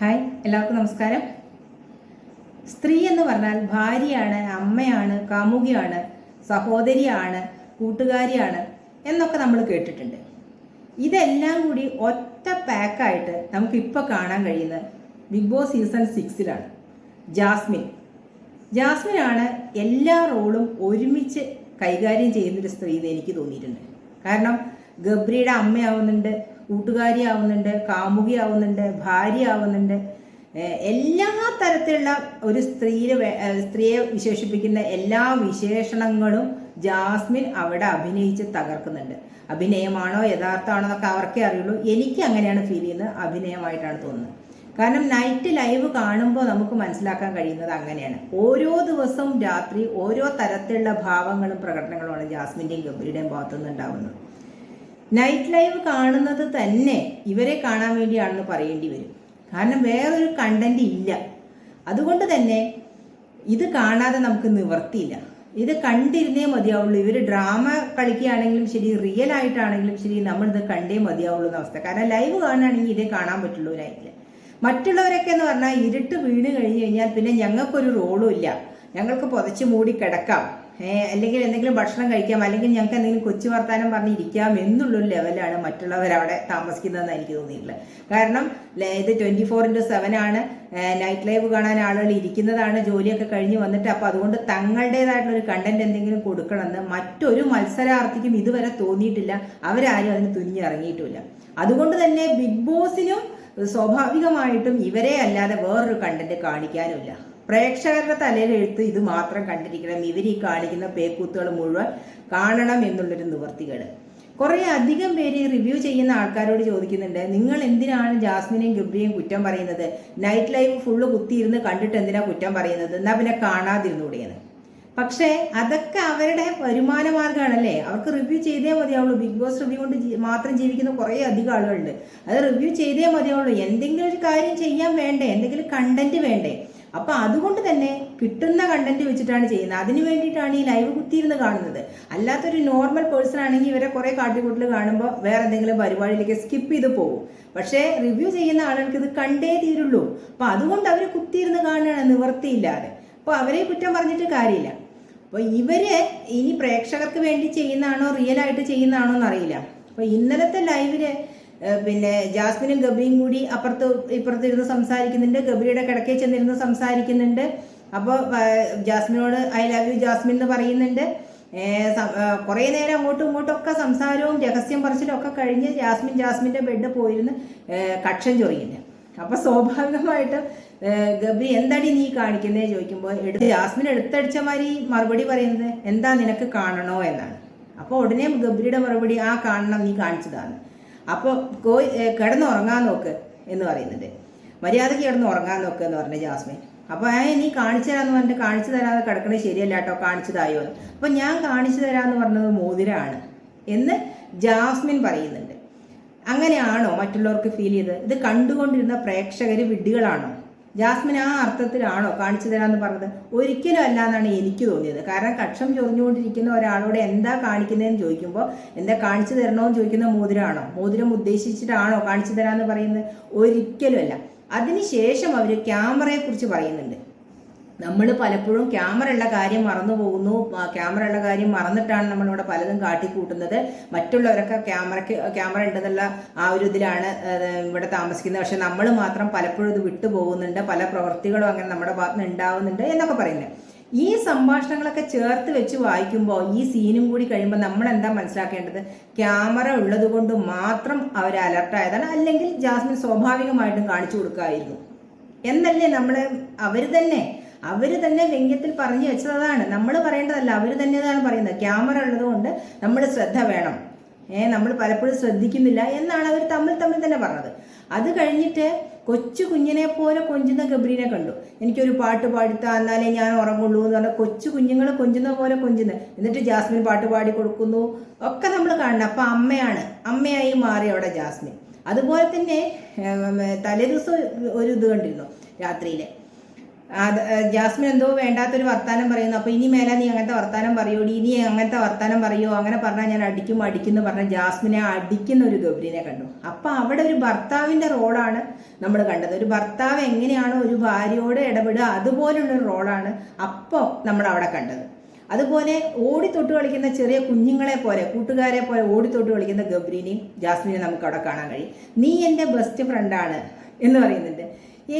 Hi എല്ലാവർക്കും നമസ്കാരം. സ്ത്രീ എന്ന് പറഞ്ഞാൽ ഭാര്യയാണ് അമ്മയാണ് കാമുകിയാണ് സഹോദരിയാണ് കൂട്ടുകാരിയാണ് എന്നൊക്കെ നമ്മൾ കേട്ടിട്ടുണ്ട്. ഇതെല്ലാം കൂടി ഒറ്റ പാക്കായിട്ട് നമുക്ക് ഇപ്പോൾ കാണാൻ കഴിയുന്നത് ബിഗ് ബോസ് സീസൺ സിക്സിലാണ് ജാസ്മിൻ. ജാസ്മിനാണ് എല്ലാ റോളും ഒരുമിച്ച് കൈകാര്യം ചെയ്യുന്നൊരു സ്ത്രീ എന്ന് എനിക്ക് തോന്നിയിട്ടുണ്ട്. കാരണം ഗബ്രിയുടെ അമ്മയാവുന്നുണ്ട് കൂട്ടുകാരിയാവുന്നുണ്ട് കാമുകിയാവുന്നുണ്ട് ഭാര്യ ആവുന്നുണ്ട് എല്ലാ തരത്തിലുള്ള ഒരു സ്ത്രീയെ സ്ത്രീയെ വിശേഷിപ്പിക്കുന്ന എല്ലാ വിശേഷണങ്ങളും ജാസ്മിൻ അവിടെ അഭിനയിച്ച് തകർക്കുന്നുണ്ട്. അഭിനയമാണോ യഥാർത്ഥമാണോ എന്നൊക്കെ അവർക്കേ അറിയുള്ളൂ. എനിക്ക് അങ്ങനെയാണ് ഫീൽ ചെയ്യുന്നത്. അഭിനയമായിട്ടാണ് തോന്നുന്നത്. കാരണം നൈറ്റ് ലൈവ് കാണുമ്പോൾ നമുക്ക് മനസ്സിലാക്കാൻ കഴിയുന്നത് അങ്ങനെയാണ്. ഓരോ ദിവസവും രാത്രി ഓരോ തരത്തിലുള്ള ഭാവങ്ങളും പ്രകടനങ്ങളുമാണ് ജാസ്മിന്റെയും ഗബ്രിയുടെയും ഭാഗത്തുനിന്ന് നൈറ്റ് ലൈവ് കാണുന്നത് തന്നെ ഇവരെ കാണാൻ വേണ്ടിയാണെന്ന് പറയേണ്ടി വരും. കാരണം വേറൊരു കണ്ടന്റ് ഇല്ല. അതുകൊണ്ട് തന്നെ ഇത് കാണാതെ നമുക്ക് നിവർത്തിയില്ല. ഇത് കണ്ടിരുന്നേ മതിയാവുള്ളൂ. ഇവർ ഡ്രാമ കളിക്കുകയാണെങ്കിലും ശരി റിയൽ ആയിട്ടാണെങ്കിലും ശരി നമ്മൾ ഇത് കണ്ടേ മതിയാവുള്ളൂ എന്ന അവസ്ഥ. കാരണം ലൈവ് കാണുകയാണെങ്കിൽ ഇതേ കാണാൻ പറ്റുള്ളൂ നൈറ്റിൽ മറ്റുള്ളവരൊക്കെ എന്ന് പറഞ്ഞാൽ ഇരുട്ട് വീണ് കഴിഞ്ഞ് കഴിഞ്ഞാൽ പിന്നെ ഞങ്ങൾക്കൊരു റോളും ഇല്ല. ഞങ്ങൾക്ക് പുതച്ച് മൂടി കിടക്കാം. അല്ലെങ്കിൽ എന്തെങ്കിലും ഭക്ഷണം കഴിക്കാം അല്ലെങ്കിൽ ഞങ്ങൾക്ക് എന്തെങ്കിലും കൊച്ചു വർത്താനം പറഞ്ഞിരിക്കാം എന്നുള്ളൊരു ലെവലാണ് മറ്റുള്ളവർ അവിടെ താമസിക്കുന്നതെന്ന് എനിക്ക് തോന്നിയിട്ടുള്ളത്. കാരണം ഇത് ട്വന്റി ഫോർ ഇന്റു സെവൻ ആണ് നൈറ്റ് ലൈവ് കാണാൻ ആളുകൾ ഇരിക്കുന്നതാണ് ജോലിയൊക്കെ കഴിഞ്ഞ് വന്നിട്ട് അപ്പോൾ അതുകൊണ്ട് തങ്ങളുടേതായിട്ടുള്ള ഒരു കണ്ടന്റ് എന്തെങ്കിലും കൊടുക്കണമെന്ന് മറ്റൊരു മത്സരാർത്ഥിക്കും ഇതുവരെ തോന്നിയിട്ടില്ല. അവരാരും അതിന് തുനിഞ്ഞിറങ്ങിയിട്ടുമില്ല അതുകൊണ്ട് തന്നെ ബിഗ് ബോസിനും സ്വാഭാവികമായിട്ടും ഇവരെ അല്ലാതെ വേറൊരു കണ്ടന്റ് കാണിക്കാനുമില്ല. പ്രേക്ഷകരുടെ തലയിലെഴുത്ത് ഇത് മാത്രം കണ്ടിരിക്കണം. ഇവർ ഈ കാണിക്കുന്ന പേക്കൂത്തുകൾ മുഴുവൻ കാണണം എന്നുള്ളൊരു നിവർത്തികേട് കുറേ അധികം പേര് റിവ്യൂ ചെയ്യുന്ന ആൾക്കാരോട് ചോദിക്കുന്നുണ്ട് നിങ്ങൾ എന്തിനാണ് ജാസ്മിനെയും ഗബ്രിയെയും കുറ്റം പറയുന്നത്? നൈറ്റ് ലൈഫ് ഫുള്ള് കുത്തിയിരുന്ന് കണ്ടിട്ട് എന്തിനാ കുറ്റം പറയുന്നത്? എന്നാ പിന്നെ കാണാതിരുന്നൂടെയെന്ന് പക്ഷേ അതൊക്കെ അവരുടെ വരുമാന മാർഗമാണല്ലേ അവർക്ക് റിവ്യൂ ചെയ്തേ മതിയാവുള്ളൂ. ബിഗ് ബോസ് റിവ്യൂ കൊണ്ട് മാത്രം ജീവിക്കുന്ന കുറേ അധികം ആളുകളുണ്ട്. അത് റിവ്യൂ ചെയ്തേ മതിയാവുള്ളൂ. എന്തെങ്കിലും ഒരു കാര്യം ചെയ്യാൻ വേണ്ടേ? എന്തെങ്കിലും കണ്ടന്റ് വേണ്ടേ? അപ്പൊ അതുകൊണ്ട് തന്നെ കിട്ടുന്ന കണ്ടന്റ് വെച്ചിട്ടാണ് ചെയ്യുന്നത്. അതിന് വേണ്ടിയിട്ടാണ് ഈ ലൈവ് കുത്തിയിരുന്ന് കാണുന്നത്. അല്ലാത്തൊരു നോർമൽ പേഴ്സൺ ആണെങ്കിൽ ഇവരെ കുറെ കാട്ടിക്കൂട്ടൽ കാണുമ്പോൾ വേറെ എന്തെങ്കിലും പരിപാടിയിലേക്ക് സ്കിപ്പ് ചെയ്ത് പോകും. പക്ഷേ റിവ്യൂ ചെയ്യുന്ന ആളുകൾക്ക് ഇത് കണ്ടേ തീരുള്ളൂ. അപ്പൊ അതുകൊണ്ട് അവർ കുത്തിയിരുന്ന് കാണുകയാണ് നിവർത്തിയില്ലാതെ അപ്പോൾ അവരെ കുറ്റം പറഞ്ഞിട്ട് കാര്യമില്ല. അപ്പോൾ ഇവർ ഇനി പ്രേക്ഷകർക്ക് വേണ്ടി ചെയ്യുന്നതാണോ റിയൽ ആയിട്ട് ചെയ്യുന്നതാണോ എന്നറിയില്ല. അപ്പോൾ ഇന്നലത്തെ ലൈവിൽ പിന്നെ ജാസ്മിനും ഗബ്രിയും കൂടി അപ്പുറത്ത് ഇപ്പുറത്ത് ഇരുന്ന് സംസാരിക്കുന്നുണ്ട്. ഗബ്രിയുടെ കിടക്കേ ചെന്നിരുന്ന് സംസാരിക്കുന്നുണ്ട്. അപ്പോൾ ജാസ്മിനോട് ഐ ലവ് യു ജാസ്മിൻ എന്ന് പറയുന്നുണ്ട്. കുറേ നേരം അങ്ങോട്ടും ഇങ്ങോട്ടും ഒക്കെ സംസാരവും രഹസ്യം പറച്ചിലും ഒക്കെ കഴിഞ്ഞ് ജാസ്മിൻ ജാസ്മിന്റെ ബെഡ് പോയിരുന്ന്. കക്ഷൻ കക്ഷം ചൊറിയുന്നു. അപ്പൊ സ്വാഭാവികമായിട്ടും ഗബ്രി ഗബി എന്താടി നീ കാണിക്കുന്നേ ചോദിക്കുമ്പോൾ എടുത്ത് ജാസ്മിൻ എടുത്തടിച്ച മാതിരി മറുപടി പറയുന്നത് എന്താ നിനക്ക് കാണണോ? എന്നാണ്. അപ്പോൾ ഉടനെ ഗബ്രിയുടെ മറുപടി ആ കാണണം നീ കാണിച്ചതാണ്. അപ്പോൾ പോയി കിടന്ന് കിടന്നുറങ്ങാൻ നോക്ക് എന്ന് പറയുന്നുണ്ട്. മര്യാദയ്ക്ക് കിടന്ന് ഉറങ്ങാൻ നോക്ക് എന്ന് പറഞ്ഞു ജാസ്മിൻ. അപ്പോൾ ആ നീ കാണിച്ചു തരാന്ന് പറഞ്ഞിട്ട് കാണിച്ചു തരാതെ കിടക്കണത് ശരിയല്ല കേട്ടോ കാണിച്ചു തായോ അപ്പോൾ ഞാൻ കാണിച്ചു തരാന്ന് പറഞ്ഞത് മോതിരമാണ് എന്ന് ജാസ്മിൻ പറയുന്നുണ്ട്. അങ്ങനെയാണോ മറ്റുള്ളവർക്ക് ഫീൽ ചെയ്തത്? ഇത് കണ്ടുകൊണ്ടിരുന്ന പ്രേക്ഷകർ വിഡ്ഢികളാണോ? ജാസ്മിൻ ആ അർത്ഥത്തിലാണോ കാണിച്ചു തരാമെന്ന് പറഞ്ഞത്? ഒരിക്കലും അല്ല എന്നാണ് എനിക്ക് തോന്നിയത്. കാരണം കക്ഷം ചൊറിഞ്ഞുകൊണ്ടിരിക്കുന്ന ഒരാളോട് എന്താ കാണിക്കുന്നതെന്ന് ചോദിക്കുമ്പോൾ എന്താ കാണിച്ചു തരണമെന്ന് ചോദിക്കുന്ന മോതിരമാണോ മോതിരം ഉദ്ദേശിച്ചിട്ടാണോ കാണിച്ചു തരാമെന്ന് പറയുന്നത്? ഒരിക്കലും അല്ല. അതിനുശേഷം അവർ ക്യാമറയെക്കുറിച്ച് പറയുന്നുണ്ട്. നമ്മൾ പലപ്പോഴും ക്യാമറ ഉള്ള കാര്യം മറന്നു പോകുന്നു. ക്യാമറ ഉള്ള കാര്യം മറന്നിട്ടാണ് നമ്മളിവിടെ പലതും കാട്ടിക്കൂട്ടുന്നത്. മറ്റുള്ളവരൊക്കെ ക്യാമറയ്ക്ക് ക്യാമറ ഉണ്ടെന്നുള്ള ആ ഒരു ഇതിലാണ് ഇവിടെ താമസിക്കുന്നത്. പക്ഷെ നമ്മൾ മാത്രം പലപ്പോഴും ഇത് വിട്ടുപോകുന്നുണ്ട് പല പ്രവൃത്തികളും അങ്ങനെ നമ്മുടെ ഭാഗത്ത് ഉണ്ടാവുന്നുണ്ട് എന്നൊക്കെ പറയുന്നത്. ഈ സംഭാഷണങ്ങളൊക്കെ ചേർത്ത് വെച്ച് വായിക്കുമ്പോൾ ഈ സീനും കൂടി കഴിയുമ്പോൾ നമ്മൾ എന്താ മനസ്സിലാക്കേണ്ടത്? ക്യാമറ ഉള്ളത് കൊണ്ട് മാത്രം അവർ അലർട്ടായതാണ് അല്ലെങ്കിൽ ജാസ്മിൻ സ്വാഭാവികമായിട്ടും കാണിച്ചു കൊടുക്കായിരുന്നു. എന്നല്ലേ നമ്മൾ അവർ തന്നെ അവർ തന്നെ വ്യംഗ്യത്തിൽ പറഞ്ഞു വെച്ചതാണ്. നമ്മൾ പറയേണ്ടതല്ല അവർ തന്നെയാണ് പറയുന്നത്. ക്യാമറ ഉള്ളതുകൊണ്ട് നമ്മൾ ശ്രദ്ധ വേണം. ഏ നമ്മൾ പലപ്പോഴും ശ്രദ്ധിക്കുന്നില്ല എന്നാണ് അവർ തമ്മിൽ തമ്മിൽ തന്നെ പറഞ്ഞത്. അത് കഴിഞ്ഞിട്ട് കൊച്ചു കുഞ്ഞിനെ പോലെ കൊഞ്ചുന്ന ഗബ്രീനെ കണ്ടു. എനിക്കൊരു പാട്ട് പാടിത്താ എന്നാലേ ഞാൻ ഉറങ്ങുള്ളൂ എന്ന് പറഞ്ഞാൽ കൊച്ചു കുഞ്ഞുങ്ങൾ കൊഞ്ചുന്ന പോലെ കൊഞ്ചുന്നത് എന്നിട്ട് ജാസ്മിൻ പാട്ട് പാടി കൊടുക്കുന്നു. ഒക്കെ നമ്മൾ കാണണം അപ്പം അമ്മയാണ്. അമ്മയായി മാറി അവിടെ ജാസ്മിൻ. അതുപോലെ തന്നെ തലേദിവസം ഒരു ഇത് കണ്ടിരുന്നു ഏഹ് ജാസ്മിൻ എന്തോ വേണ്ടാത്തൊരു വർത്താനം പറയുന്നു. അപ്പോൾ ഇനി മേലെ നീ അങ്ങനത്തെ വർത്താനം പറയൂടി ഇനി അങ്ങനത്തെ വർത്താനം പറയോ? അങ്ങനെ പറഞ്ഞാൽ ഞാൻ അടിക്കും അടിക്കുന്നു പറഞ്ഞ ജാസ്മിനെ അടിക്കുന്ന ഒരു ഗൗരിനെ കണ്ടു. അപ്പോൾ അവിടെ ഒരു ഭർത്താവിന്റെ റോളാണ് നമ്മൾ കണ്ടത്. ഒരു ഭർത്താവ് എങ്ങനെയാണോ ഒരു ഭാര്യയോട് ഇടപെടുക അതുപോലുള്ള ഒരു റോളാണ് അപ്പോൾ നമ്മൾ അവിടെ കണ്ടത്. അതുപോലെ ഓടിത്തൊട്ട് കളിക്കുന്ന ചെറിയ കുഞ്ഞുങ്ങളെ പോലെ കൂട്ടുകാരെ പോലെ ഓടിത്തൊട്ട് കളിക്കുന്ന ഗബ്രീനെയും ജാസ്മിനെയും നമുക്ക് അവിടെ കാണാൻ കഴിയും. നീ എന്റെ ബെസ്റ്റ് ഫ്രണ്ടാണ് എന്ന് പറയുന്നുണ്ട്.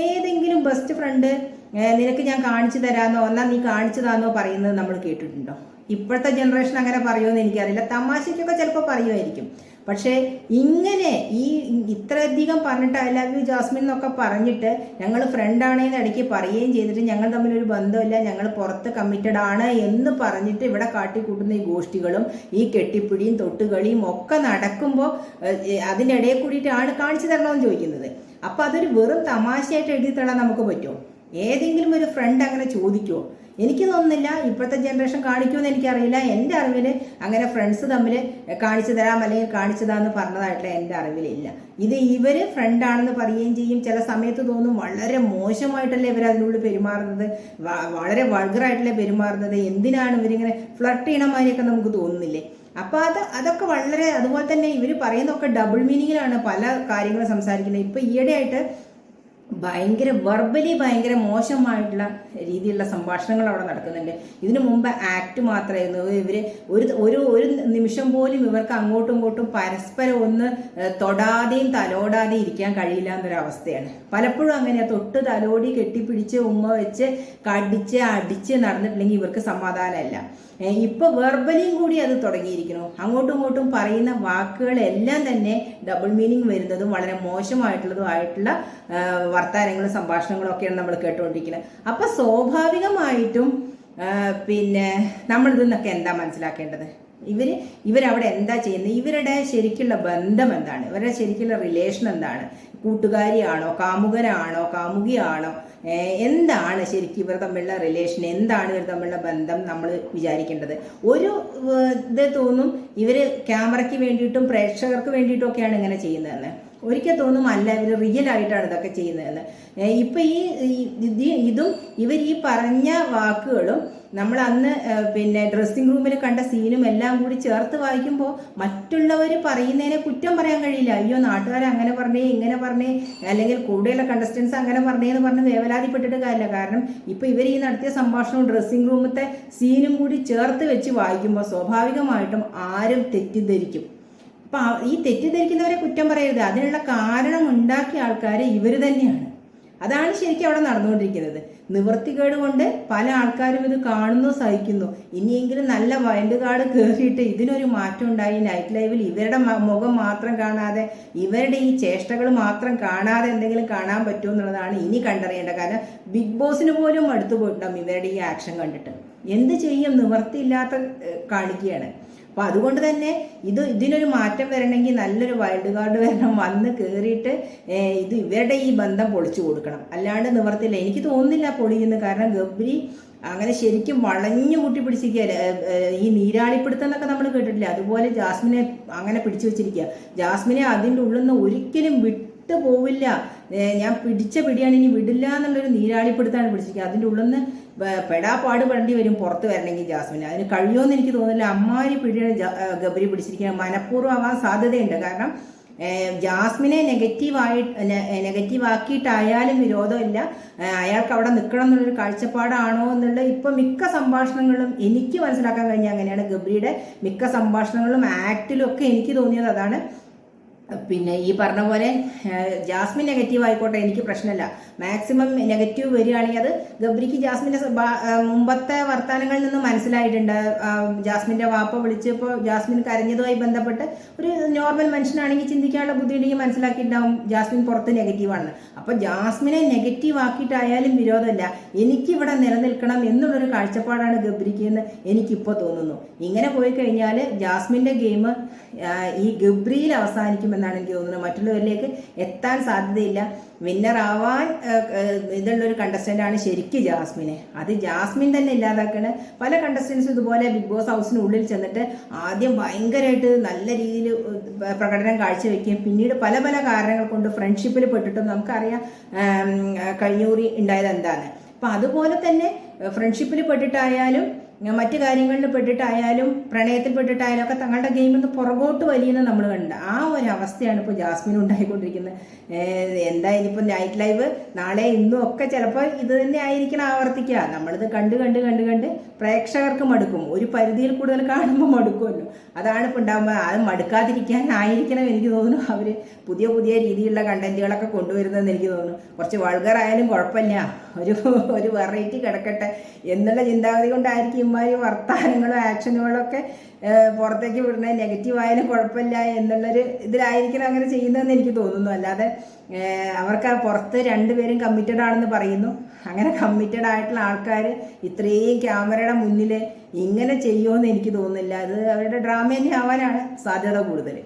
ഏതെങ്കിലും ബെസ്റ്റ് ഫ്രണ്ട് നിനക്ക് ഞാൻ കാണിച്ചു തരാമെന്നോ എന്നാൽ നീ കാണിച്ചു താന്നോ പറയുന്നത് നമ്മൾ കേട്ടിട്ടുണ്ടോ? ഇപ്പോഴത്തെ ജനറേഷൻ അങ്ങനെ പറയുമെന്ന് എനിക്കറിയില്ല. തമാശയ്ക്കൊക്കെ ചിലപ്പോൾ പറയുമായിരിക്കും. പക്ഷേ ഇങ്ങനെ ഈ ഇത്രയധികം പറഞ്ഞിട്ട് ഐ ലവ് യു ജാസ്മിൻ എന്നൊക്കെ പറഞ്ഞിട്ട് ഞങ്ങൾ ഫ്രണ്ടാണേന്ന് ഇടയ്ക്ക് പറയുകയും ചെയ്തിട്ട് ഞങ്ങൾ തമ്മിലൊരു ബന്ധമില്ല ഞങ്ങൾ പുറത്ത് കമ്മിറ്റഡ് ആണ് എന്ന് പറഞ്ഞിട്ട് ഇവിടെ കാട്ടിക്കൂട്ടുന്ന ഈ ഗോഷ്ഠികളും ഈ കെട്ടിപ്പിടിയും തൊട്ടുകളിയും ഒക്കെ നടക്കുമ്പോൾ അതിന്റെ ഇടയിൽ കൂടിയിട്ടാണ് കാണിച്ചു തരണമെന്ന് ചോദിക്കുന്നത്. അപ്പോൾ അതൊരു വെറും തമാശയായിട്ട് എഴുതി തള്ളാൻ നമുക്ക് പറ്റുമോ? ഏതെങ്കിലും ഒരു ഫ്രണ്ട് അങ്ങനെ ചോദിക്കുമോ എനിക്ക് തോന്നുന്നില്ല ഇപ്പോഴത്തെ ജനറേഷൻ കാണിക്കുമെന്ന് എനിക്കറിയില്ല. എന്റെ അറിവിൽ അങ്ങനെ ഫ്രണ്ട്സ് തമ്മിൽ കാണിച്ചു തരാം അല്ലെങ്കിൽ കാണിച്ചു തരാമെന്ന് പറഞ്ഞതായിട്ടുള്ള എന്റെ അറിവിലില്ല. ഇത് ഇവർ ഫ്രണ്ടാണെന്ന് പറയുകയും ചെയ്യും. ചില സമയത്ത് തോന്നും വളരെ മോശമായിട്ടല്ലേ ഇവർ അതിനുള്ളിൽ പെരുമാറുന്നത്. വളരെ വൾഗറായിട്ടല്ലേ പെരുമാറുന്നത്. എന്തിനാണ് ഇവരിങ്ങനെ ഫ്ലർട്ട് ചെയ്യണ മാതിരിയൊക്കെ നമുക്ക് തോന്നുന്നില്ലേ? അപ്പോൾ അത് അതൊക്കെ വളരെ അതുപോലെ തന്നെ ഇവർ പറയുന്നതൊക്കെ ഡബിൾ മീനിങ്ങിലാണ് പല കാര്യങ്ങളും സംസാരിക്കുന്നത്. ഇപ്പോൾ ഈയിടെയായിട്ട് ഭയങ്കര വെർബലി ഭയങ്കര മോശമായിട്ടുള്ള രീതിയിലുള്ള സംഭാഷണങ്ങൾ അവിടെ നടക്കുന്നുണ്ട്. ഇതിനു മുമ്പ് ആക്ട് മാത്രമായിരുന്നു. ഇവർ ഒരു ഒരു ഒരു നിമിഷം പോലും ഇവർക്ക് അങ്ങോട്ടും ഇങ്ങോട്ടും പരസ്പരം ഒന്ന് തൊടാതെയും തലോടാതെയും ഇരിക്കാൻ കഴിയില്ല എന്നൊരവസ്ഥയാണ് പലപ്പോഴും അങ്ങനെ തൊട്ട് തലോടി കെട്ടിപ്പിടിച്ച് ഉമ്മ വെച്ച് കടിച്ച് അടിച്ച് നടന്നിട്ടില്ലെങ്കിൽ ഇവർക്ക് സമാധാനമല്ല. ഇപ്പൊ വെർബലിയും കൂടി അത് തുടങ്ങിയിരിക്കുന്നു. അങ്ങോട്ടും ഇങ്ങോട്ടും പറയുന്ന വാക്കുകളെല്ലാം തന്നെ ഡബിൾ മീനിങ് വരുന്നതും വളരെ മോശമായിട്ടുള്ളതും ആയിട്ടുള്ള വർത്താനങ്ങളും സംഭാഷണങ്ങളും ഒക്കെയാണ് നമ്മൾ കേട്ടുകൊണ്ടിരിക്കുന്നത്. അപ്പൊ സ്വാഭാവികമായിട്ടും പിന്നെ നമ്മൾ നിന്നൊക്കെ എന്താ മനസ്സിലാക്കേണ്ടത്? ഇവർ ഇവരവിടെ എന്താ ചെയ്യുന്നത്? ഇവരുടെ ശരിക്കുള്ള ബന്ധം എന്താണ്? ഇവരുടെ ശരിക്കുള്ള റിലേഷൻ എന്താണ്? കൂട്ടുകാരിയാണോ കാമുകനാണോ കാമുകിയാണോ? എന്താണ് ശരിക്കും ഇവർ തമ്മിലുള്ള റിലേഷൻ എന്താണ് ഇവർ തമ്മിലുള്ള ബന്ധം നമ്മൾ വിചാരിക്കേണ്ടത്? ഒരു ഇത് തോന്നും ഇവർ ക്യാമറയ്ക്ക് വേണ്ടിയിട്ടും പ്രേക്ഷകർക്ക് വേണ്ടിയിട്ടും ഒക്കെയാണ് ഇങ്ങനെ ചെയ്യുന്നതെന്ന് ഒരിക്കൽ തോന്നും അല്ല ഇവർ റിയൽ ആയിട്ടാണ് ഇതൊക്കെ ചെയ്യുന്നതെന്ന്. ഇപ്പം ഈ ഇതും ഇവർ ഈ പറഞ്ഞ വാക്കുകളും നമ്മൾ അന്ന് പിന്നെ ഡ്രസ്സിംഗ് റൂമിൽ കണ്ട സീനും എല്ലാം കൂടി ചേർത്ത് വായിക്കുമ്പോൾ മറ്റുള്ളവർ പറയുന്നതിനെ കുറ്റം പറയാൻ കഴിയില്ല. അയ്യോ നാട്ടുകാർ അങ്ങനെ പറഞ്ഞേ ഇങ്ങനെ പറഞ്ഞേ അല്ലെങ്കിൽ കൂടെയുള്ള കണ്ടസ്റ്റൻസ് അങ്ങനെ പറഞ്ഞേന്ന് പറഞ്ഞ് വേവലാതിപ്പെട്ടിട്ട് കാര്യമില്ല. കാരണം ഇപ്പം ഇവർ ഈ നടത്തിയ സംഭാഷണവും ഡ്രസ്സിംഗ് റൂമത്തെ സീനും കൂടി ചേർത്ത് വെച്ച് വായിക്കുമ്പോൾ സ്വാഭാവികമായിട്ടും ആരും തെറ്റിദ്ധരിക്കും. അപ്പൊ ഈ തെറ്റിദ്ധരിക്കുന്നവരെ കുറ്റം പറയരുത്. അതിനുള്ള കാരണം ഉണ്ടാക്കിയ ആൾക്കാർ ഇവർ തന്നെയാണ്. അതാണ് ശരിക്കും അവിടെ നടന്നുകൊണ്ടിരിക്കുന്നത്. നിവൃത്തികേട് കൊണ്ട് പല ആൾക്കാരും ഇത് കാണുന്നു സഹിക്കുന്നു. ഇനിയെങ്കിലും നല്ല വൈൽഡ് കാർഡ് കയറിയിട്ട് ഇതിനൊരു മാറ്റം ഉണ്ടായി. നൈറ്റ് ലൈവിൽ ഇവരുടെ മുഖം മാത്രം കാണാതെ ഇവരുടെ ഈ ചേഷ്ടകൾ മാത്രം കാണാതെ എന്തെങ്കിലും കാണാൻ പറ്റുമോ എന്നുള്ളതാണ് ഇനി കണ്ടറിയേണ്ട കാരണം ബിഗ് ബോസിന് പോലും അടുത്തു പോയിട്ടുണ്ടാവും ഇവരുടെ ഈ ആക്ഷൻ കണ്ടിട്ട്. എന്ത് ചെയ്യും? നിവൃത്തിയില്ലാത്ത കാണിക്കുകയാണ്. അപ്പൊ അതുകൊണ്ട് തന്നെ ഇത് ഇതിനൊരു മാറ്റം വരണമെങ്കിൽ നല്ലൊരു വൈൽഡ് കാർഡ് വരണം. വന്ന് കയറിയിട്ട് ഇത് ഇവരുടെ ഈ ബന്ധം പൊളിച്ചു കൊടുക്കണം. അല്ലാണ്ട് നിവർത്തില്ല. എനിക്ക് തോന്നുന്നില്ല പൊളിയുന്നു കാരണം ഗബ്രി അങ്ങനെ ശരിക്കും വളഞ്ഞു കൂട്ടി പിടിച്ചിരിക്കുക ഈ നീരാളിപ്പിടുത്തം എന്നൊക്കെ നമ്മൾ കേട്ടിട്ടില്ല? അതുപോലെ ജാസ്മിനെ അങ്ങനെ പിടിച്ചു വെച്ചിരിക്കുക. ജാസ്മിനെ അതിന്റെ ഉള്ളിൽ നിന്ന് ഒരിക്കലും വിട്ടു പോവില്ല. ഞാൻ പിടിച്ച പിടിയാണ് ഇനി വിടില്ല എന്നുള്ളൊരു നീരാളിപ്പിടുത്താണ് പിടിച്ചിരിക്കുക. അതിന്റെ ഉള്ളിൽ നിന്ന് വ- പാടുപെടേണ്ടി പെടേണ്ടി വരും പുറത്ത് വരണമെങ്കിൽ ജാസ്മിൻ അതിന് കഴിയുമെന്ന് എനിക്ക് തോന്നുന്നില്ല. അമ്മാരി പിടിയാണ് ഗബരി പിടിച്ചിരിക്കുന്നത് മനഃപൂർവം ആവാൻ സാധ്യതയുണ്ട്. കാരണം ജാസ്മിനെ നെഗറ്റീവായി നെഗറ്റീവ് ആക്കിയിട്ടായാലും വിരോധമില്ല. അയാൾക്ക് അവിടെ നിൽക്കണം എന്നുള്ളൊരു കാഴ്ചപ്പാടാണോ എന്നുള്ള ഇപ്പം മിക്ക സംഭാഷണങ്ങളും എനിക്ക് മനസ്സിലാക്കാൻ കഴിഞ്ഞ അങ്ങനെയാണ് ഗബ്രിയുടെ മിക്ക സംഭാഷണങ്ങളും ആക്ടിലും ഒക്കെ എനിക്ക് തോന്നിയത് അതാണ്. പിന്നെ ഈ പറഞ്ഞ പോലെ ജാസ്മിൻ നെഗറ്റീവ് ആയിക്കോട്ടെ എനിക്ക് പ്രശ്നമല്ല മാക്സിമം നെഗറ്റീവ് വരികയാണെങ്കിൽ അത് ഗബ്രിക്ക് ജാസ്മിന്റെ മുമ്പത്തെ വർത്തമാനങ്ങളിൽ നിന്ന് മനസ്സിലായിട്ടുണ്ട്. ജാസ്മിന്റെ വാപ്പ വിളിച്ചപ്പോൾ ജാസ്മിൻ കരഞ്ഞതുമായി ബന്ധപ്പെട്ട് ഒരു നോർമൽ മനുഷ്യനാണെങ്കിൽ ചിന്തിക്കാനുള്ള ബുദ്ധി ഉണ്ടെങ്കിൽ മനസ്സിലാക്കിയിട്ടുണ്ടാവും ജാസ്മിൻ പുറത്ത് നെഗറ്റീവാണ് അപ്പോൾ ജാസ്മിനെ നെഗറ്റീവ് ആക്കിയിട്ടായാലും വിരോധമല്ല. എനിക്കിവിടെ നിലനിൽക്കണം എന്നുള്ളൊരു കാഴ്ചപ്പാടാണ് ഗബ്രിക്ക് എന്ന് എനിക്കിപ്പോൾ തോന്നുന്നു. ഇങ്ങനെ പോയി കഴിഞ്ഞാൽ ജാസ്മിന്റെ ഗെയിം ഈ ഗബ്രിയിൽ അവസാനിക്കുമെന്നാണ് എനിക്ക് തോന്നുന്നത്. മറ്റുള്ളവരിലേക്ക് എത്താൻ സാധ്യതയില്ല. വിന്നർ ആവാൻ ഇതുള്ള ഒരു കണ്ടസ്റ്റന്റ് ആണ് ശരിക്കും ജാസ്മിനെ. അത് ജാസ്മിൻ തന്നെ ഇല്ലാതാക്കണ. പല കണ്ടസ്റ്റൻസും ഇതുപോലെ ബിഗ് ബോസ് ഹൗസിനുള്ളിൽ ചെന്നിട്ട് ആദ്യം ഭയങ്കരമായിട്ട് നല്ല രീതിയിൽ പ്രകടനം കാഴ്ചവെക്കുകയും പിന്നീട് പല പല കാരണങ്ങൾ കൊണ്ട് ഫ്രണ്ട്ഷിപ്പിൽ പെട്ടിട്ടും നമുക്കറിയാം കഴിഞ്ഞൂറി ഉണ്ടായത് എന്താണ്. അപ്പം അതുപോലെ തന്നെ ഫ്രണ്ട്ഷിപ്പിൽ പെട്ടിട്ടായാലും മറ്റു കാര്യങ്ങളിൽ പെട്ടിട്ടായാലും പ്രണയത്തിൽ പെട്ടിട്ടായാലും ഒക്കെ തങ്ങളുടെ ഗെയിമിൽ നിന്ന് പുറകോട്ട് വലിയുന്നത് നമ്മൾ കണ്ട. ആ ഒരു അവസ്ഥയാണ് ഇപ്പോൾ ജാസ്മിൻ ഉണ്ടായിക്കൊണ്ടിരിക്കുന്നത്. എന്താ ഇനിയിപ്പോൾ നൈറ്റ് ലൈവ് നാളെ ഇന്നും ഒക്കെ ചിലപ്പോൾ ഇത് തന്നെ ആയിരിക്കണം ആവർത്തിക്കുക. നമ്മളിത് കണ്ട് കണ്ട് കണ്ട് കണ്ട് പ്രേക്ഷകർക്ക് മടുക്കും. ഒരു പരിധിയിൽ കൂടുതൽ കാണുമ്പോൾ മടുക്കുമല്ലോ. അതാണ് ഇപ്പോൾ ഉണ്ടാകുമ്പോൾ അത് മടുക്കാതിരിക്കാനായിരിക്കണം എനിക്ക് തോന്നുന്നു. അവർ പുതിയ പുതിയ രീതിയിലുള്ള കണ്ടന്റുകളൊക്കെ കൊണ്ടുവരുന്നതെന്ന് എനിക്ക് തോന്നുന്നു. കുറച്ച് വൾഗർ ആയാലും കുഴപ്പമില്ല. ഒരു ഒരു വെറൈറ്റി കിടക്കട്ടെ എന്നുള്ള ചിന്താഗതി കൊണ്ടായിരിക്കും ഇമാതിരി വർത്തമാനങ്ങളും ആക്ഷനുകളൊക്കെ പുറത്തേക്ക് വിടുന്നത് നെഗറ്റീവ് ആയാലും കുഴപ്പമില്ല എന്നുള്ളൊരു ഇതിലായിരിക്കണം അങ്ങനെ ചെയ്യുന്നതെന്ന് എനിക്ക് തോന്നുന്നു. അല്ലാതെ അവർക്ക് ആ പുറത്ത് രണ്ടുപേരും കമ്മിറ്റഡ് ആണെന്ന് പറയുന്നു. അങ്ങനെ കമ്മിറ്റഡ് ആയിട്ടുള്ള ആൾക്കാർ ഇത്രയും ക്യാമറയുടെ മുന്നിൽ ഇങ്ങനെ ചെയ്യുമെന്ന് എനിക്ക് തോന്നുന്നില്ല. അത് അവരുടെ ഡ്രാമ തന്നെ ആവാനാണ് സാധ്യത കൂടുതൽ